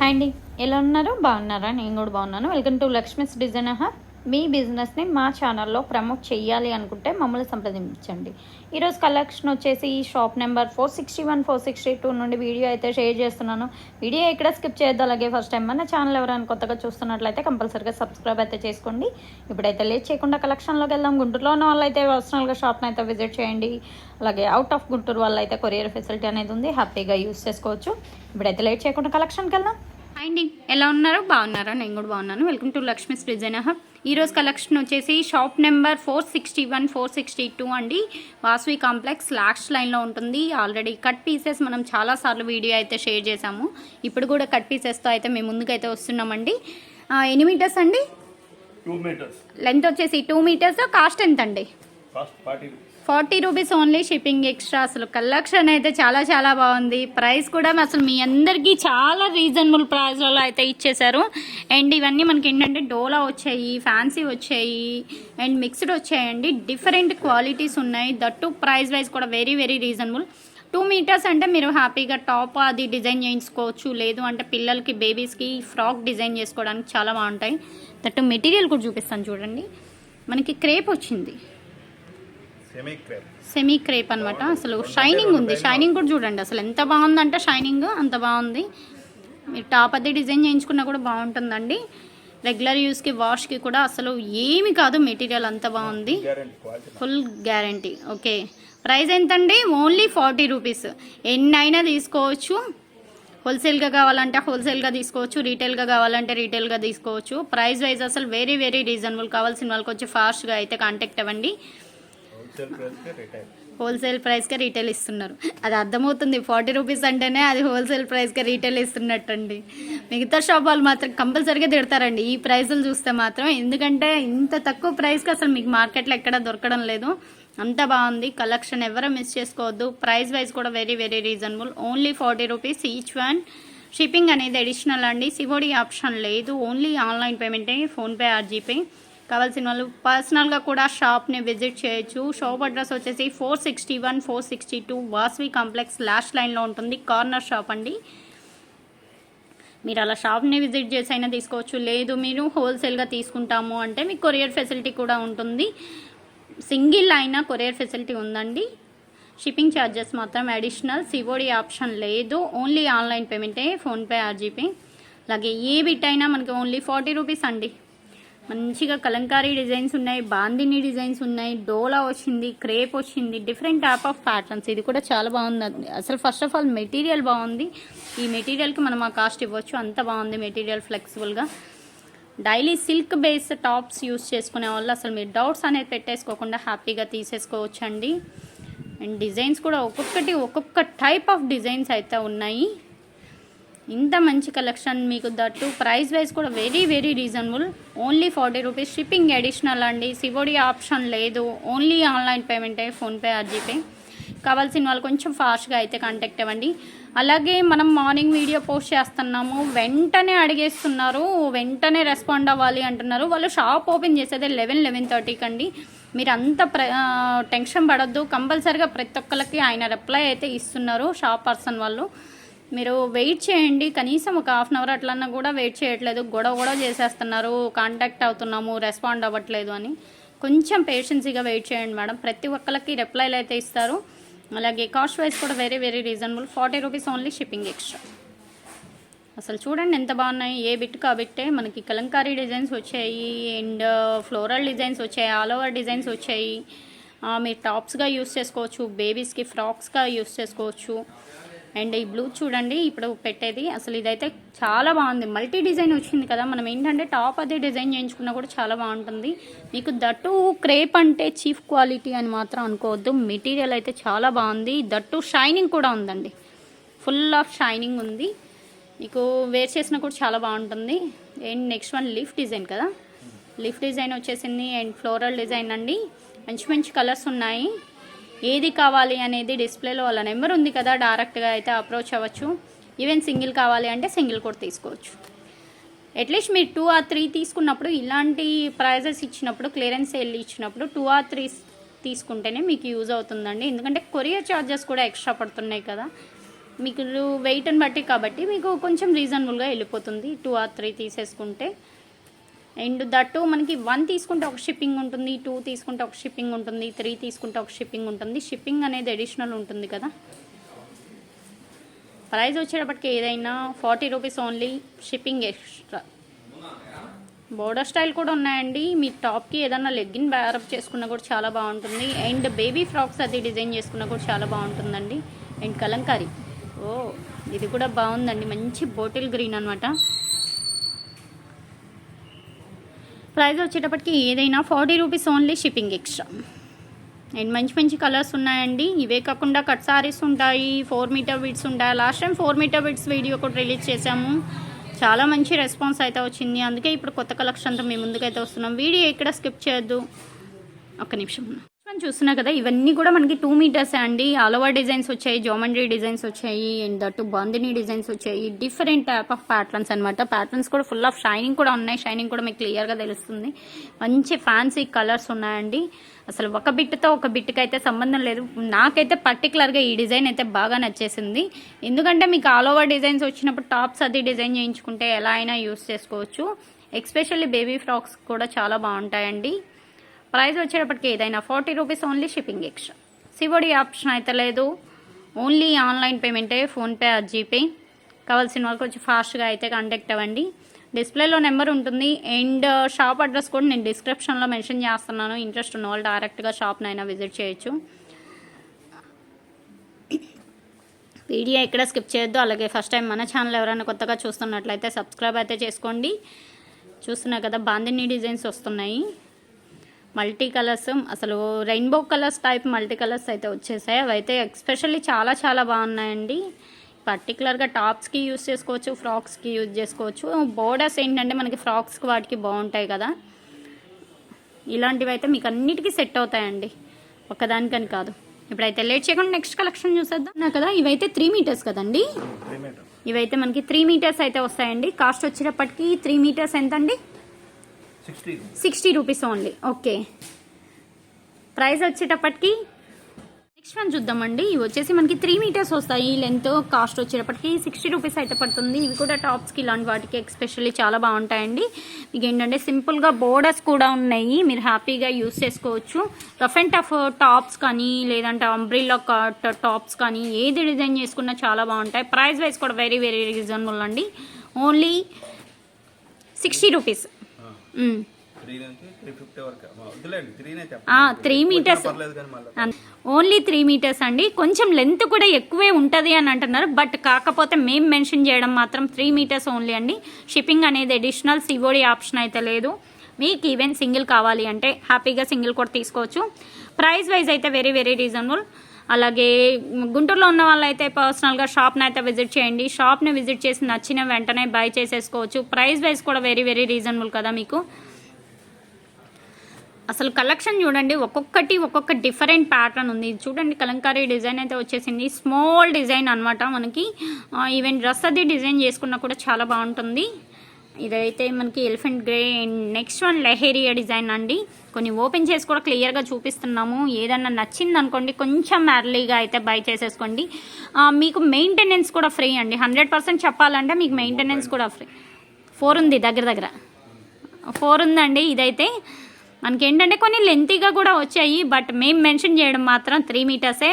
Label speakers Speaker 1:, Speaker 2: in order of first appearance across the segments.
Speaker 1: Hi అండి ఎలా ఉన్నారు? బాగున్నారా? నేను కూడా బాగున్నాను. Welcome to Lakshmi's design hub మీ బిజినెస్ని మా ఛానల్లో ప్రమోట్ చేయాలి అనుకుంటే మమ్మల్ని సంప్రదించండి. ఈరోజు కలెక్షన్ వచ్చేసి ఈ shop number four sixty one four sixty two నుండి వీడియో అయితే షేర్ చేస్తున్నాను. వీడియో ఎక్కడ స్కిప్ చేయొద్దు. అలాగే ఫస్ట్ టైం మన ఛానల్ ఎవరైనా కొత్తగా చూస్తున్నట్లయితే కంపల్సరీగా సబ్స్క్రైబ్ అయితే చేసుకోండి. ఇప్పుడైతే లేట్ చేయకుండా కలెక్షన్లోకి వెళ్దాం. గుంటూరులో ఉన్న వాళ్ళైతే పర్సనల్గా షాప్ని అయితే విజిట్ చేయండి. అలాగే అవుట్ ఆఫ్ గుంటూరు వాళ్ళు అయితే కొరియర్ ఫెసిలిటీ అనేది ఉంది. హ్యాపీగా యూస్ చేసుకోవచ్చు. ఇప్పుడైతే లేట్ చేయకుండా కలెక్షన్కి వెళ్దాం. అండి ఎలా ఉన్నారు? బాగున్నారా? నేను కూడా బాగున్నాను. Welcome to Lakshmi's design hub ఈరోజు కలెక్షన్ వచ్చేసి shop number four sixty one four sixty two అండి వాసవి కాంప్లెక్స్ లాస్ట్ లైన్లో ఉంటుంది. ఆల్రెడీ కట్ పీసెస్ మనం చాలాసార్లు వీడియో అయితే షేర్ చేసాము ఇప్పుడు కూడా కట్ పీసెస్తో అయితే మేము ముందుకైతే వస్తున్నామండి. ఎన్ని మీటర్స్ అండి?
Speaker 2: టూ మీటర్స్
Speaker 1: లెంత్ వచ్చేసి టూ మీటర్స్ కాస్ట్ ఎంత అండి
Speaker 2: forty
Speaker 1: rupees only shipping extra. అసలు కలెక్షన్ అయితే చాలా చాలా బాగుంది. ప్రైస్ కూడా అసలు మీ అందరికీ చాలా రీజనబుల్ ప్రైస్లలో అయితే ఇచ్చేశారు. అండ్ ఇవన్నీ మనకి ఏంటంటే డోలా వచ్చాయి ఫ్యాన్సీ వచ్చాయి అండ్ మిక్స్డ్ వచ్చాయండి. డిఫరెంట్ క్వాలిటీస్ ఉన్నాయి. దట్టు ప్రైస్ వైజ్ కూడా very very reasonable. Two metres అంటే మీరు హ్యాపీగా టాప్ అది డిజైన్ చేయించుకోవచ్చు. లేదు అంటే పిల్లలకి బేబీస్కి ఫ్రాక్ డిజైన్ చేసుకోవడానికి చాలా బాగుంటాయి. దట్టు మెటీరియల్ కూడా చూపిస్తాను చూడండి. మనకి క్రేప్ వచ్చింది.
Speaker 2: సెమీ క్రేప్
Speaker 1: అనమాట అసలు షైనింగ్ ఉంది. షైనింగ్ కూడా చూడండి. అసలు ఎంత బాగుందంటే షైనింగ్ అంత బాగుంది. మీరు టాప్ అది డిజైన్ చేయించుకున్నా కూడా బాగుంటుందండి. రెగ్యులర్ యూస్కి వాష్కి కూడా అసలు ఏమి కాదు మెటీరియల్ అంత బాగుంది. ఫుల్ గ్యారంటీ ఓకే ప్రైస్ ఎంతండి? ఓన్లీ ఫార్టీ రూపీస్ ఎన్నైనా తీసుకోవచ్చు. హోల్సేల్గా కావాలంటే హోల్సేల్గా తీసుకోవచ్చు. రీటైల్గా కావాలంటే రీటైల్గా తీసుకోవచ్చు. ప్రైస్ వైజ్ అసలు వెరీ వెరీ రీజనబుల్ కావాల్సిన వాళ్ళకి వచ్చి ఫాస్ట్గా అయితే కాంటాక్ట్ అవ్వండి.
Speaker 2: హోల్సేల్ రిటైల్
Speaker 1: ప్రైస్కే రీటైల్ ఇస్తున్నారు. అది అర్థమవుతుంది. ఫార్టీ రూపీస్ అంటేనే అది హోల్సేల్ ప్రైస్కే రీటైల్ ఇస్తున్నట్టండి. మిగతా షాప్ వాళ్ళు మాత్రం కంపల్సరీగా తిడతారండి. ఈ ప్రైజులు చూస్తే మాత్రం. ఎందుకంటే ఇంత తక్కువ ప్రైస్కి అసలు మీకు మార్కెట్లో ఎక్కడ దొరకడం లేదు. అంత బాగుంది. కలెక్షన్ ఎవరు మిస్ చేసుకోవద్దు. ప్రైస్ వైజ్ కూడా very very reasonable only forty rupees each one shipping అనేది అడిషనల్ అండి. సివోడి ఆప్షన్ లేదు. ఓన్లీ ఆన్లైన్ పేమెంటే ఫోన్పే ఆర్ జీపే కావాల్సిన వాళ్ళు పర్సనల్గా కూడా షాప్ని విజిట్ చేయొచ్చు. షాప్ అడ్రస్ వచ్చేసి four sixty one four sixty two Vasavi complex last లైన్లో ఉంటుంది. కార్నర్ షాప్ అండి. మీరు అలా షాప్ని విజిట్ చేసి అయినా తీసుకోవచ్చు. లేదు మీరు హోల్సేల్గా తీసుకుంటాము అంటే మీకు కొరియర్ ఫెసిలిటీ కూడా ఉంటుంది. సింగిల్ అయినా కొరియర్ ఫెసిలిటీ ఉందండి. షిప్పింగ్ ఛార్జెస్ మాత్రం అడిషనల్. సివోడి ఆప్షన్ లేదు. ఓన్లీ ఆన్లైన్ పేమెంటే ఫోన్పే ఆర్జీపే. అలాగే ఏ బిట్ అయినా మనకి ఓన్లీ ఫార్టీ రూపీస్ అండి. మంచిగా కలంకారీ డిజైన్స్ ఉన్నాయి బాందిని డిజైన్స్ ఉన్నాయి డోలా వచ్చింది క్రేప్ వచ్చింది డిఫరెంట్ టైప్ ఆఫ్ ప్యాటర్న్స్ ఇది కూడా చాలా బాగుంది. అసలు ఫస్ట్ ఆఫ్ ఆల్ మెటీరియల్ బాగుంది. ఈ మెటీరియల్కి మనం ఆ కాస్ట్ ఇవ్వచ్చు. అంత బాగుంది material ఫ్లెక్సిబుల్గా daily silk base tops use చేసుకునే వాళ్ళు అసలు మీరు డౌట్స్ అనేది పెట్టేసుకోకుండా హ్యాపీగా తీసేసుకోవచ్చండి. అండ్ డిజైన్స్ కూడా ఒక్కొక్కటి ఒక్కొక్క టైప్ ఆఫ్ డిజైన్స్ అయితే ఉన్నాయి. ఇంత మంచి కలెక్షన్ మీకు దట్టు ప్రైస్ వైజ్ కూడా very very reasonable. Only forty rupees. Shipping additional అండి. సివోడి ఆప్షన్ లేదు. ఓన్లీ ఆన్లైన్ పేమెంటే ఫోన్పే ఆర్జీపే కావాల్సిన వాళ్ళు కొంచెం ఫాస్ట్గా అయితే కాంటాక్ట్ అవ్వండి. అలాగే మనం మార్నింగ్ వీడియో పోస్ట్ చేస్తున్నాము. వెంటనే అడిగేస్తున్నారు. వెంటనే రెస్పాండ్ అవ్వాలి అంటున్నారు. వాళ్ళు షాప్ ఓపెన్ చేసేది లెవెన్ లెవెన్ థర్టీకి అండి మీరు అంత ప్ర టెన్షన్ పడద్దు. కంపల్సరిగా ప్రతి ఒక్కరికి ఆయన రిప్లై అయితే ఇస్తున్నారు షాప్ పర్సన్ వాళ్ళు. మీరు వెయిట్ చేయండి. కనీసం ఒక హాఫ్ అన్ అవర్ అట్లన్నా కూడా వెయిట్ చేయట్లేదు. గొడవ గొడవ చేసేస్తున్నారు. కాంటాక్ట్ అవుతున్నాము. రెస్పాండ్ అవ్వట్లేదు అని. కొంచెం పేషెన్సీగా వెయిట్ చేయండి మేడం. ప్రతి ఒక్కరికి రిప్లైలు అయితే ఇస్తారు. అలాగే కాస్ట్ వైజ్ కూడా very very reasonable. Forty rupees only shipping extra. అసలు చూడండి ఎంత బాగున్నాయి. ఏ బిట్ కాబట్టే మనకి కలంకారీ డిజైన్స్ వచ్చాయి. అండ్ ఫ్లోరల్ డిజైన్స్ వచ్చాయి. ఆల్ ఓవర్ డిజైన్స్ వచ్చాయి. మీరు టాప్స్గా యూస్ చేసుకోవచ్చు. బేబీస్కి ఫ్రాక్స్గా యూస్ చేసుకోవచ్చు. అండ్ ఈ బ్లూ చూడండి ఇప్పుడు పెట్టేది. అసలు ఇదైతే చాలా బాగుంది. మల్టీ డిజైన్ వచ్చింది కదా. మనం ఏంటంటే టాప్ అదే డిజైన్ చేయించుకున్నా కూడా చాలా బాగుంటుంది. మీకు దట్టు క్రేప్ అంటే చీఫ్ క్వాలిటీ అని మాత్రం అనుకోవద్దు. మెటీరియల్ అయితే చాలా బాగుంది. దట్టు షైనింగ్ కూడా ఉందండి. ఫుల్ ఆఫ్ షైనింగ్ ఉంది. మీకు వేర్ చేసినా కూడా చాలా బాగుంటుంది. And next one leaf design కదా. లీఫ్ డిజైన్ వచ్చేసింది. అండ్ ఫ్లోరల్ డిజైన్ అండి. మంచి మంచి కలర్స్ ఉన్నాయి. ఏది కావాలి అనేది డిస్ప్లేలో వాళ్ళ నెంబర్ ఉంది కదా డైరెక్ట్గా అయితే అప్రోచ్ అవ్వచ్చు. ఈవెన్ సింగిల్ కావాలి అంటే సింగిల్ కూడా తీసుకోవచ్చు. అట్లీస్ట్ మీరు టూ ఆర్ త్రీ తీసుకున్నప్పుడు ఇలాంటి ప్రైజెస్ ఇచ్చినప్పుడు క్లియరెన్స్ వెళ్ళి ఇచ్చినప్పుడు టూ ఆర్ త్రీ తీసుకుంటేనే మీకు యూజ్ అవుతుందండి. ఎందుకంటే కొరియర్ ఛార్జెస్ కూడా ఎక్స్ట్రా పడుతున్నాయి కదా. మీకు వెయిట్ని బట్టి కాబట్టి మీకు కొంచెం రీజనబుల్గా వెళ్ళిపోతుంది టూ ఆర్ త్రీ తీసేసుకుంటే. అండ్ దట్టు మనకి వన్ తీసుకుంటే ఒక షిప్పింగ్ ఉంటుంది టూ తీసుకుంటే ఒక షిప్పింగ్ ఉంటుంది త్రీ తీసుకుంటే ఒక షిప్పింగ్ ఉంటుంది. షిప్పింగ్ అనేది అడిషనల్ ఉంటుంది కదా. ప్రైస్ వచ్చేటప్పటికి ఏదైనా forty rupees only shipping extra border style కూడా ఉన్నాయండి. మీ టాప్కి ఏదైనా లెగ్గిన్ బ్యారప్ చేసుకున్నా కూడా చాలా బాగుంటుంది. అండ్ బేబీ ఫ్రాక్స్ అది డిజైన్ చేసుకున్నా కూడా చాలా బాగుంటుందండి. అండ్ కలంకారీ. ఓ ఇది కూడా బాగుందండి. మంచి బోటిల్ గ్రీన్ అనమాట ప్రైస్ వచ్చేటప్పటికి ఏదైనా forty rupees only shipping extra. And మంచి మంచి కలర్స్ ఉన్నాయండి. ఇవే కాకుండా కట్ సారీస్ ఉంటాయి ఫోర్ మీటర్ బిడ్స్ ఉంటాయి. Last time four metre bits video కూడా రిలీజ్ చేశాము. చాలా మంచి రెస్పాన్స్ అయితే వచ్చింది. అందుకే ఇప్పుడు కొత్త కలెక్షన్తో మేము ముందుకైతే వస్తున్నాం. వీడియో ఎక్కడ స్కిప్ చేయొద్దు. ఒక్క నిమిషం. మనం చూస్తున్నా కదా ఇవన్నీ కూడా మనకి టూ మీటర్స్ అండి. అలవా డిజైన్స్ వచ్చాయి జోమండ్రీ డిజైన్స్ వచ్చాయి అండ్ దట్టు బాందిని డిజైన్స్ వచ్చాయి. డిఫరెంట్ టైప్ ఆఫ్ ప్యాటర్న్స్ అనమాట ప్యాటర్న్స్ కూడా ఫుల్ ఆఫ్ షైనింగ్ కూడా ఉన్నాయి. షైనింగ్ కూడా మీకు క్లియర్గా తెలుస్తుంది. మంచి ఫ్యాన్సీ కలర్స్ ఉన్నాయండి. అసలు ఒక బిట్తో ఒక బిట్కి అయితే సంబంధం లేదు. నాకైతే పర్టికులర్గా ఈ డిజైన్ అయితే బాగా నచ్చేసింది. ఎందుకంటే మీకు ఆల్ ఓవర్ డిజైన్స్ వచ్చినప్పుడు టాప్స్ అది డిజైన్ చేయించుకుంటే ఎలా అయినా యూస్ చేసుకోవచ్చు. ఎక్స్పెషల్లీ బేబీ ఫ్రాక్స్ కూడా చాలా బాగుంటాయండి. ప్రైస్ వచ్చేటప్పటికి ఏదైనా forty rupees only shipping extra. COD option అయితే లేదు. ఓన్లీ ఆన్లైన్ పేమెంటే ఫోన్పే ఆర్ జీపే. కావాల్సిన వాళ్ళకి వచ్చి ఫాస్ట్గా అయితే కాంటాక్ట్ అవ్వండి. డిస్ప్లేలో నెంబర్ ఉంటుంది. అండ్ షాప్ అడ్రస్ కూడా నేను డిస్క్రిప్షన్లో మెన్షన్ చేస్తున్నాను. ఇంట్రెస్ట్ ఉన్న వాళ్ళు డైరెక్ట్గా షాప్నైనా విజిట్ చేయొచ్చు. వీడియో ఎక్కడ స్కిప్ చేయొద్దు. అలాగే ఫస్ట్ టైం మన ఛానల్ ఎవరైనా కొత్తగా చూస్తున్నట్లయితే సబ్స్క్రైబ్ అయితే చేసుకోండి. చూస్తున్నా కదా బాందిని డిజైన్స్ వస్తున్నాయి. మల్టీ కలర్స్ అసలు rainbow colours type multi colours అయితే వచ్చేసాయి. అవి అయితే ఎక్స్పెషల్లీ చాలా చాలా బాగున్నాయండి. పర్టికులర్గా టాప్స్కి యూజ్ చేసుకోవచ్చు ఫ్రాక్స్కి యూజ్ చేసుకోవచ్చు. బోర్డర్స్ ఏంటంటే మనకి ఫ్రాక్స్కి వాటికి బాగుంటాయి కదా. ఇలాంటివి అయితే మీకు అన్నిటికీ సెట్ అవుతాయండి. ఒక్కదానికని కాదు. ఇప్పుడైతే లేట్ చేయకుండా నెక్స్ట్ కలెక్షన్ చూసేద్దాం. నా కదా ఇవైతే త్రీ మీటర్స్ కదండి? ఇవైతే మనకి త్రీ మీటర్స్ అయితే వస్తాయండి. కాస్ట్ వచ్చేటప్పటికి త్రీ మీటర్స్ ఎంత అండి
Speaker 2: sixty
Speaker 1: rupees. Only. Okay. Price వచ్చేటప్పటికి నెక్స్ట్ వన్ చూద్దామండి. ఇవి వచ్చేసి మనకి త్రీ మీటర్స్ వస్తాయి. లెంత్ కాస్ట్ వచ్చేటప్పటికి సిక్స్టీ రూపీస్ అయితే పడుతుంది. ఇవి కూడా టాప్స్కి ఇలాంటి వాటికి ఎక్స్పెషల్లీ చాలా బాగుంటాయండి. మీకు ఏంటంటే సింపుల్గా బోర్డర్స్ కూడా ఉన్నాయి. మీరు హ్యాపీగా యూస్ చేసుకోవచ్చు. రఫ్ అండ్ టఫ్ టాప్స్ కానీ లేదంటే అంబ్రిల్లా టాప్స్ కానీ ఏది డిజైన్ చేసుకున్నా చాలా బాగుంటాయి. ప్రైస్ వైజ్ కూడా వెరీ వెరీ రీజనబుల్ అండి. Only sixty rupees.
Speaker 2: Three
Speaker 1: metres. Only three metres అండి. కొంచెం లెంత్ కూడా ఎక్కువే ఉంటుంది అని అంటున్నారు. బట్ కాకపోతే మేము మెన్షన్ చేయడం మాత్రం త్రీ మీటర్స్ ఓన్లీ అండి. షిప్పింగ్ అనేది అడిషనల్ సివోడి ఆప్షన్ అయితే లేదు. మీకు ఈవెన్ సింగిల్ కావాలి అంటే హ్యాపీగా సింగిల్ కూడా తీసుకోవచ్చు. ప్రైస్ వైజ్ అయితే వెరీ వెరీ రీజనబుల్ అలాగే గుంటూరులో ఉన్న వాళ్ళైతే పర్సనల్గా షాప్ని అయితే విజిట్ చేయండి. షాప్ని విజిట్ చేసి నచ్చిన వెంటనే బై చేసేసుకోవచ్చు. ప్రైస్ వైజ్ కూడా వెరీ వెరీ రీజనబుల్ కదా మీకు? అసలు కలెక్షన్ చూడండి ఒక్కొక్కటి ఒక్కొక్క డిఫరెంట్ ప్యాటర్న్ ఉంది. చూడండి కలంకారీ డిజైన్ అయితే వచ్చేసింది. స్మాల్ డిజైన్ అనమాట మనకి. ఈవెన్ డ్రెస్ అది డిజైన్ చేసుకున్నా కూడా చాలా బాగుంటుంది. ఇదైతే మనకి elephant grey and next one leheriya design అండి. కొన్ని ఓపెన్ చేసి కూడా క్లియర్గా చూపిస్తున్నాము. ఏదన్నా నచ్చింది అనుకోండి కొంచెం ఎర్లీగా అయితే బై చేసేసుకోండి. మీకు మెయింటెనెన్స్ కూడా ఫ్రీ అండి. హండ్రెడ్ పర్సెంట్ చెప్పాలంటే మీకు మెయింటెనెన్స్ కూడా ఫ్రీ ఫోర్ ఉంది దగ్గర దగ్గర. ఫోర్ ఉందండి. ఇదైతే మనకి ఏంటంటే కొన్ని లెంతీగా కూడా వచ్చాయి బట్ మేము మెన్షన్ చేయడం మాత్రం త్రీ మీటర్సే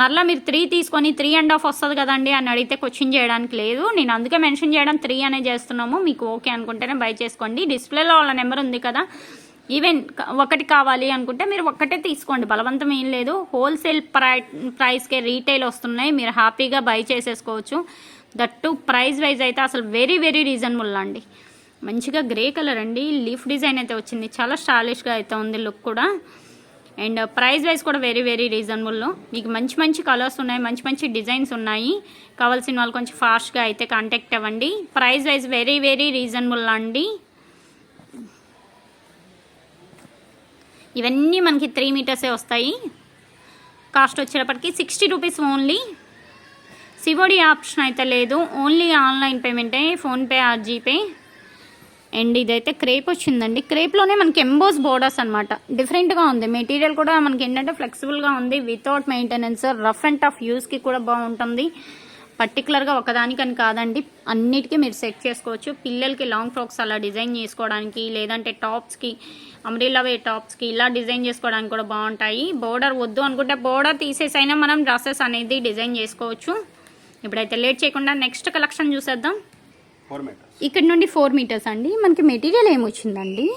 Speaker 1: మరలా మీరు త్రీ తీసుకొని త్రీ అండ్ హాఫ్ వస్తుంది కదండి అని అడిగితే క్వశ్చన్ చేయడానికి లేదు. నేను అందుకే మెన్షన్ చేయడం త్రీ అనే చేస్తున్నాము. మీకు ఓకే అనుకుంటేనే బై చేసుకోండి. డిస్ప్లేలో వాళ్ళ నెంబర్ ఉంది కదా. ఈవెన్ ఒకటి కావాలి అనుకుంటే మీరు ఒక్కటే తీసుకోండి. బలవంతం ఏం లేదు. హోల్సేల్ ప్రై ప్రైస్కే రీటైల్ వస్తున్నాయి. మీరు హ్యాపీగా బై చేసేసుకోవచ్చు. దట్టు ప్రైస్ వైజ్ అయితే అసలు వెరీ వెరీ రీజనబుల్ అండి. మంచిగా గ్రే కలర్ అండి. లీఫ్ డిజైన్ అయితే వచ్చింది. చాలా స్టాలిష్గా అయితే ఉంది లుక్ కూడా. అండ్ ప్రైస్ వైజ్ కూడా వెరీ వెరీ రీజనబుల్లో మీకు మంచి మంచి కలర్స్ ఉన్నాయి. మంచి మంచి డిజైన్స్ ఉన్నాయి. కావాల్సిన వాళ్ళు కొంచెం ఫాస్ట్గా అయితే కాంటాక్ట్ అవ్వండి. Price wise very very reasonable అండి. ఇవన్నీ మనకి త్రీ మీటర్సే వస్తాయి. కాస్ట్ వచ్చేటప్పటికి sixty rupees only. COD option అయితే లేదు. ఓన్లీ ఆన్లైన్ పేమెంటే. ఫోన్పే ఆర్ జీపే అండ్ ఇదైతే క్రేప్ వచ్చిందండి. క్రేప్లోనే మనకి ఎంబోస్ బోర్డర్స్ అనమాట డిఫరెంట్గా ఉంది. మెటీరియల్ కూడా మనకి ఏంటంటే ఫ్లెక్సిబుల్గా ఉంది. Without maintenance rough and tough యూస్కి కూడా బాగుంటుంది. పర్టికులర్గా ఒకదానికని కాదండి. అన్నిటికీ మీరు సెట్ చేసుకోవచ్చు. పిల్లలకి లాంగ్ ఫ్రాక్స్ అలా డిజైన్ చేసుకోవడానికి లేదంటే టాప్స్కి అమ్రిల్లా వే టాప్స్కి ఇలా డిజైన్ చేసుకోవడానికి కూడా బాగుంటాయి. బోర్డర్ వద్దు అనుకుంటే బోర్డర్ తీసేసైనా మనం డ్రెస్సెస్ అనేది డిజైన్ చేసుకోవచ్చు. ఇప్పుడైతే లేట్ చేయకుండా నెక్స్ట్ కలెక్షన్ చూసేద్దాం.
Speaker 2: ఫోర్
Speaker 1: ఇక్కడ నుండి ఫోర్ మీటర్స్ అండి. మనకి material ఏమొచ్చిందండి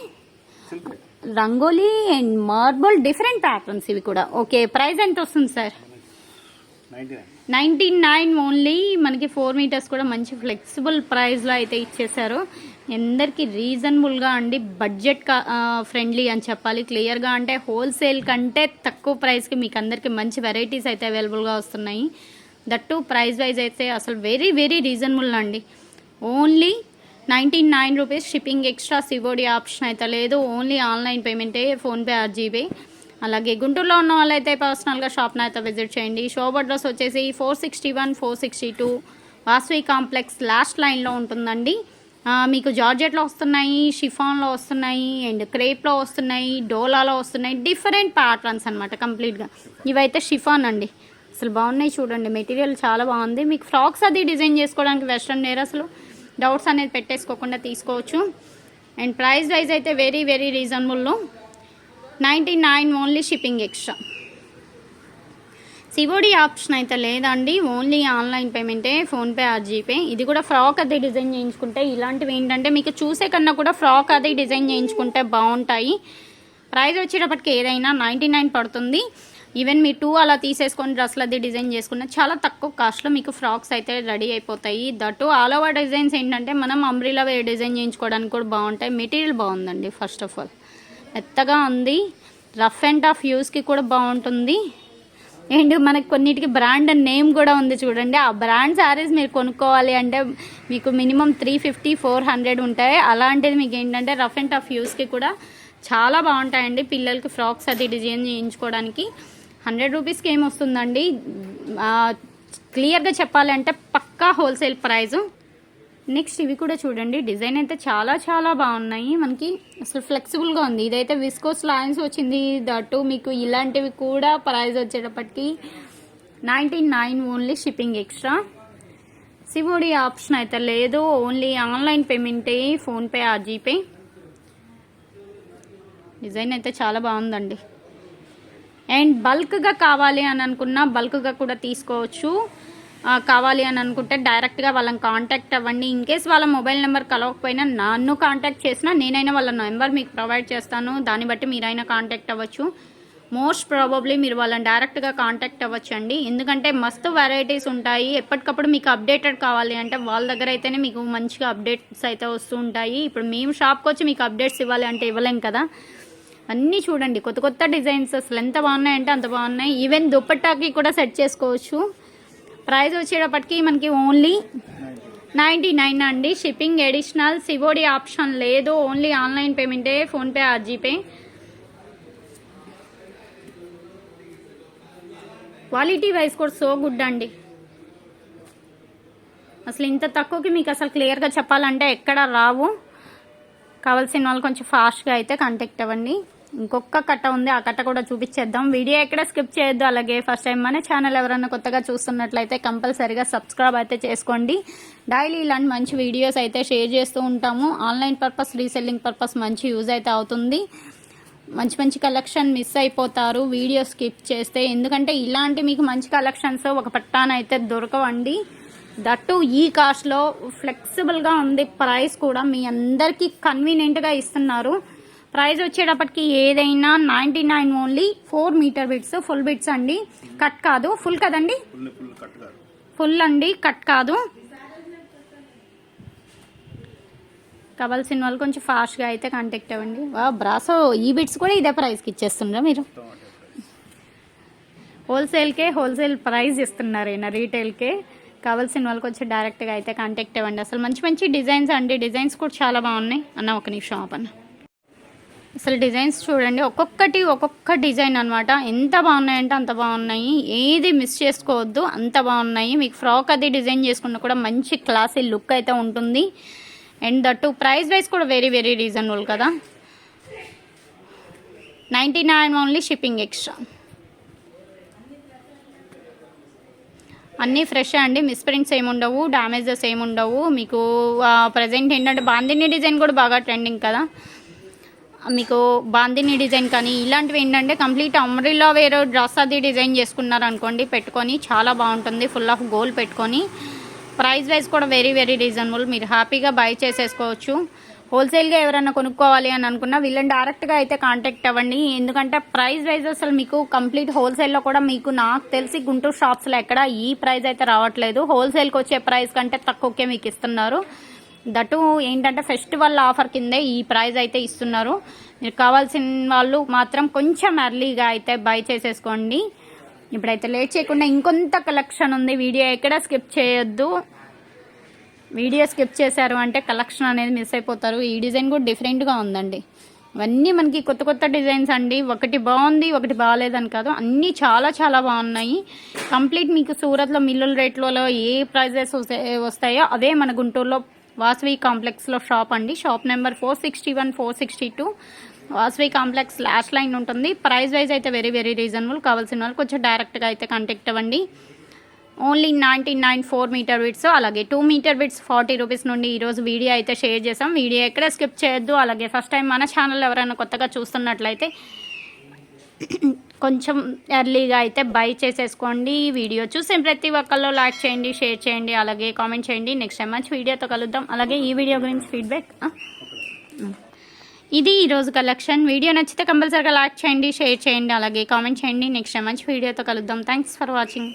Speaker 1: rangoli and marble different patterns ఇవి కూడా. ఓకే ప్రైస్ ఎంత వస్తుంది సార్?
Speaker 2: Ninety nine.
Speaker 1: ఓన్లీ. మనకి ఫోర్ మీటర్స్ కూడా మంచి ఫ్లెక్సిబుల్ ప్రైస్లో అయితే ఇచ్చేసారు ఎందరికీ రీజనబుల్గా అండి బడ్జెట్ ఫ్రెండ్లీ అని చెప్పాలి. క్లియర్గా అంటే హోల్సేల్ కంటే తక్కువ ప్రైస్కి మీకు అందరికీ మంచి వెరైటీస్ అయితే అవైలబుల్గా వస్తున్నాయి. దట్టు ప్రైస్ వైజ్ అయితే అసలు వెరీ వెరీ రీజనబుల్ అండి. Only ninety nine rupees shipping extra COD option అయితే లేదు. ఓన్లీ ఆన్లైన్ పేమెంటే ఫోన్పే ఆర్ జీపే అలాగే గుంటూరులో ఉన్న వాళ్ళైతే పర్సనల్గా షాప్ని అయితే విజిట్ చేయండి. షాప్ అడ్రస్ వచ్చేసి four sixty one four sixty two. Vasavi complex last లైన్లో ఉంటుందండి. మీకు జార్జెట్లో వస్తున్నాయి షిఫాన్లో వస్తున్నాయి అండ్ క్రేప్లో వస్తున్నాయి డోలాలో వస్తున్నాయి. డిఫరెంట్ ప్యాటర్న్స్ అనమాట కంప్లీట్గా. ఇవైతే షిఫాన్ అండి. అసలు బాగున్నాయి చూడండి. మెటీరియల్ చాలా బాగుంది. మీకు ఫ్రాక్స్ అది డిజైన్ చేసుకోవడానికి వెస్ట్రన్ నేర్ అసలు డౌట్స్ అనేది పెట్టేసుకోకుండా తీసుకోవచ్చు. అండ్ ప్రైస్ వైజ్ అయితే very very రీజనబుల్లో ninety nine only shipping extra. COD option అయితే లేదండి. ఓన్లీ ఆన్లైన్ పేమెంటే ఫోన్పే ఆర్ జీపే ఇది కూడా ఫ్రాక్ అది డిజైన్ చేయించుకుంటే ఇలాంటివి ఏంటంటే మీకు చూసే కన్నా కూడా ఫ్రాక్ అది డిజైన్ చేయించుకుంటే బాగుంటాయి. ప్రైస్ వచ్చేటప్పటికి ఏదైనా నైంటీ నైన్ పడుతుంది. ఈవెన్ మీ టూ అలా తీసేసుకొని డ్రెస్లు అది డిజైన్ చేసుకున్న చాలా తక్కువ కాస్ట్లో మీకు ఫ్రాక్స్ అయితే రెడీ అయిపోతాయి. దట్టు ఆల్ ఓవర్ డిజైన్స్ ఏంటంటే మనం అంబ్రిలా వే డిజైన్ చేయించుకోవడానికి కూడా బాగుంటాయి. మెటీరియల్ బాగుందండి ఫస్ట్ ఆఫ్ ఆల్ మెత్తగా ఉంది. రఫ్ అండ్ టఫ్ యూస్కి కూడా బాగుంటుంది. అండ్ మనకు కొన్నిటికి బ్రాండ్ నేమ్ కూడా ఉంది చూడండి. ఆ బ్రాండ్ శారీస్ మీరు కొనుక్కోవాలి అంటే మీకు minimum three fifty four hundred ఉంటాయి. అలాంటిది మీకు ఏంటంటే రఫ్ అండ్ టఫ్ యూస్కి కూడా చాలా బాగుంటాయండి. పిల్లలకి ఫ్రాక్స్ అది డిజైన్ చేయించుకోవడానికి. హండ్రెడ్ రూపీస్కి ఏమొస్తుందండి? క్లియర్గా చెప్పాలంటే పక్కా హోల్సేల్ ప్రైజు. నెక్స్ట్ ఇవి కూడా చూడండి. డిజైన్ అయితే చాలా చాలా బాగున్నాయి. మనకి అసలు ఫ్లెక్సిబుల్గా ఉంది. ఇదైతే విస్కోస్ లైన్స్ వచ్చింది. దట్టు మీకు ఇలాంటివి కూడా ప్రైస్ వచ్చేటప్పటికి ninety nine only shipping extra. COD option అయితే లేదు. ఓన్లీ ఆన్లైన్ పేమెంటే ఫోన్పే ఆ జీపే డిజైన్ అయితే చాలా బాగుందండి. అండ్ బల్క్గా కావాలి అని అనుకున్నా బల్క్గా కూడా తీసుకోవచ్చు. కావాలి అని అనుకుంటే డైరెక్ట్గా వాళ్ళని కాంటాక్ట్ అవ్వండి. ఇన్ కేస్ వాళ్ళ మొబైల్ నెంబర్ కలవకపోయినా నన్ను కాంటాక్ట్ చేసినా నేనైనా వాళ్ళ నెంబర్ మీకు ప్రొవైడ్ చేస్తాను. దాన్ని బట్టి మీరైనా కాంటాక్ట్ అవ్వచ్చు. మోస్ట్ ప్రాబబ్లీ మీరు వాళ్ళని డైరెక్ట్గా కాంటాక్ట్ అవ్వచ్చు అండి ఎందుకంటే మస్తు వెరైటీస్ ఉంటాయి. ఎప్పటికప్పుడు మీకు అప్డేటెడ్ కావాలి అంటే వాళ్ళ దగ్గర అయితేనే మీకు మంచిగా అప్డేట్స్ అయితే వస్తూ ఉంటాయి. ఇప్పుడు మేము షాప్కి వచ్చి మీకు అప్డేట్స్ ఇవ్వాలి అంటే ఇవ్వలేం కదా. అన్నీ చూడండి. కొత్త కొత్త డిజైన్స్ అసలు ఎంత బాగున్నాయంటే అంత బాగున్నాయి. ఈవెన్ దుప్పట్టాకి కూడా సెట్ చేసుకోవచ్చు. ప్రైస్ వచ్చేటప్పటికి మనకి ఓన్లీ నైంటీ నైన్ అండి. షిప్పింగ్ అడిషనల్ సివోడి ఆప్షన్ లేదు. Only online పేమెంటే PhonePe or GPay quality wise కూడా సో గుడ్ అండి. అసలు ఇంత తక్కువకి మీకు అసలు క్లియర్గా చెప్పాలంటే ఎక్కడ రావు. కావాల్సిన వాళ్ళు కొంచెం ఫాస్ట్గా అయితే కాంటాక్ట్ అవ్వండి. ఇంకొక కట్ట ఉంది ఆ కట్ట కూడా చూపించేద్దాం. వీడియో ఎక్కడ స్కిప్ చేయొద్దు అలాగే ఫస్ట్ టైం మన ఛానల్ ఎవరైనా కొత్తగా చూస్తున్నట్లయితే కంపల్సరీగా సబ్స్క్రైబ్ అయితే చేసుకోండి. డైలీ ఇలాంటి మంచి వీడియోస్ అయితే షేర్ చేస్తూ ఉంటాము. ఆన్లైన్ పర్పస్ రీసెల్లింగ్ పర్పస్ మంచి యూజ్ అయితే అవుతుంది. మంచి మంచి కలెక్షన్ మిస్ అయిపోతారు. వీడియో స్కిప్ చేస్తే ఎందుకంటే ఇలాంటి మీకు మంచి కలెక్షన్స్ ఒక పట్టానైతే దొరకవండి. దట్టు ఈ కాస్ట్లో ఫ్లెక్సిబుల్గా ఉంది ప్రైస్ కూడా. మీ అందరికీ కన్వీనియంట్గా ఇస్తున్నారు. ప్రైస్ వచ్చేటప్పటికి ఏదైనా ninety nine only four metre bits full bits అండి. కట్ కాదు. ఫుల్ కదండి?
Speaker 2: ఫుల్
Speaker 1: అండి. కట్ కాదు. కావాల్సిన వాళ్ళు కొంచెం ఫాస్ట్గా అయితే కాంటాక్ట్ అవ్వండి. వా బ్రాసో ఈ బిట్స్ కూడా ఇదే ప్రైస్కి ఇచ్చేస్తుండ్రా మీరు? హోల్సేల్కే హోల్సేల్ ప్రైస్ ఇస్తున్నారు ఈయన రీటైల్కే కావాల్సిన వాళ్ళకి వచ్చి డైరెక్ట్గా అయితే కాంటాక్ట్ అవ్వండి. అసలు మంచి మంచి డిజైన్స్ అండి. డిజైన్స్ కూడా చాలా బాగున్నాయి. అన్న ఒక నిమిషం ఆపన్న. అసలు డిజైన్స్ చూడండి. ఒక్కొక్కటి ఒక్కొక్క డిజైన్ అనమాట ఎంత బాగున్నాయంటే అంత బాగున్నాయి. ఏది మిస్ చేసుకోవద్దు. అంత బాగున్నాయి. మీకు ఫ్రాక్ అది డిజైన్ చేసుకున్నా కూడా మంచి క్లాసీ లుక్ అయితే ఉంటుంది. అండ్ దట్టు ప్రైస్ వైజ్ కూడా వెరీ వెరీ రీజనబుల్ కదా. Ninety nine only shipping extra. అన్నీ ఫ్రెష్ అండి. మిస్ప్రింట్స్ ఏమి ఉండవు డ్యామేజెస్ ఏమి ఉండవు. మీకు ప్రజెంట్ ఏంటంటే బాందిని డిజైన్ కూడా బాగా ట్రెండింగ్ కదా. మీకు బాందిని డిజైన్ కానీ ఇలాంటివి ఏంటంటే కంప్లీట్ అమ్రిల్లా వేరే డ్రెస్ అది డిజైన్ చేసుకున్నారు అనుకోండి పెట్టుకొని చాలా బాగుంటుంది. ఫుల్ ఆఫ్ గోల్ పెట్టుకొని. ప్రైస్ వైజ్ కూడా వెరీ వెరీ రీజనబుల్ మీరు హ్యాపీగా బై చేసేసుకోవచ్చు. హోల్సేల్గా ఎవరైనా కొనుక్కోవాలి అని అనుకున్నా వీళ్ళని డైరెక్ట్గా అయితే కాంటాక్ట్ అవ్వండి. ఎందుకంటే ప్రైస్ వైజ్ అసలు మీకు కంప్లీట్ హోల్సేల్లో కూడా మీకు నాకు తెలిసి గుంటూరు షాప్స్లో ఎక్కడ ఈ ప్రైస్ అయితే రావట్లేదు. హోల్సేల్కి వచ్చే ప్రైస్ కంటే తక్కువకే మీకు ఇస్తున్నారు. దటు ఏంటంటే ఫెస్టివల్ ఆఫర్ కిందే ఈ ప్రైస్ అయితే ఇస్తున్నారు. మీరు కావాల్సిన వాళ్ళు మాత్రం కొంచెం ఎర్లీగా అయితే బై చేసేసుకోండి. ఇప్పుడైతే లేట్ చేయకుండా ఇంకొంత కలెక్షన్ ఉంది. వీడియో ఎక్కడ స్కిప్ చేయొద్దు. వీడియో స్కిప్ చేశారు అంటే కలెక్షన్ అనేది మిస్ అయిపోతారు. ఈ డిజైన్ కూడా డిఫరెంట్గా ఉందండి. ఇవన్నీ మనకి కొత్త కొత్త డిజైన్స్ అండి. ఒకటి బాగుంది ఒకటి బాగాలేదని కాదు. అన్నీ చాలా చాలా బాగున్నాయి. కంప్లీట్ మీకు సూరత్లో మిల్లుల రేట్లలో ఏ ప్రైజెస్ వస్తాయో అదే మన గుంటూరులో వాసవి కాంప్లెక్స్లో షాప్ అండి. Shop number four sixty one four sixty two. Vasavi complex last line ఉంటుంది. ప్రైస్ వైజ్ అయితే వెరీ వెరీ రీజనబుల్. కావాల్సిన వాళ్ళు కొంచెం డైరెక్ట్గా అయితే కాంటాక్ట్ అవ్వండి. Only ninety nine four metre bits అలాగే two metre bits forty rupees నుండి ఈరోజు వీడియో అయితే షేర్ చేసాం వీడియో ఎక్కడ స్కిప్ చేయొద్దు. అలాగే ఫస్ట్ టైం మన ఛానల్ ఎవరైనా కొత్తగా చూస్తున్నట్లయితే కొంచెం ఎర్లీగా అయితే బై చేసేసుకోండి. వీడియో చూసి ప్రతి ఒక్కళ్ళు లైక్ చేయండి షేర్ చేయండి అలాగే కామెంట్ చేయండి. నెక్స్ట్ టైం మంచి వీడియోతో కలుద్దాం. అలాగే ఈ వీడియో గురించి ఫీడ్బ్యాక్ ఇది ఈరోజు కలెక్షన్. వీడియో నచ్చితే కంపల్సరీగా లైక్ చేయండి షేర్ చేయండి అలాగే కామెంట్ చేయండి. నెక్స్ట్ టైం మంచి వీడియోతో కలుద్దాం. Thanks for watching.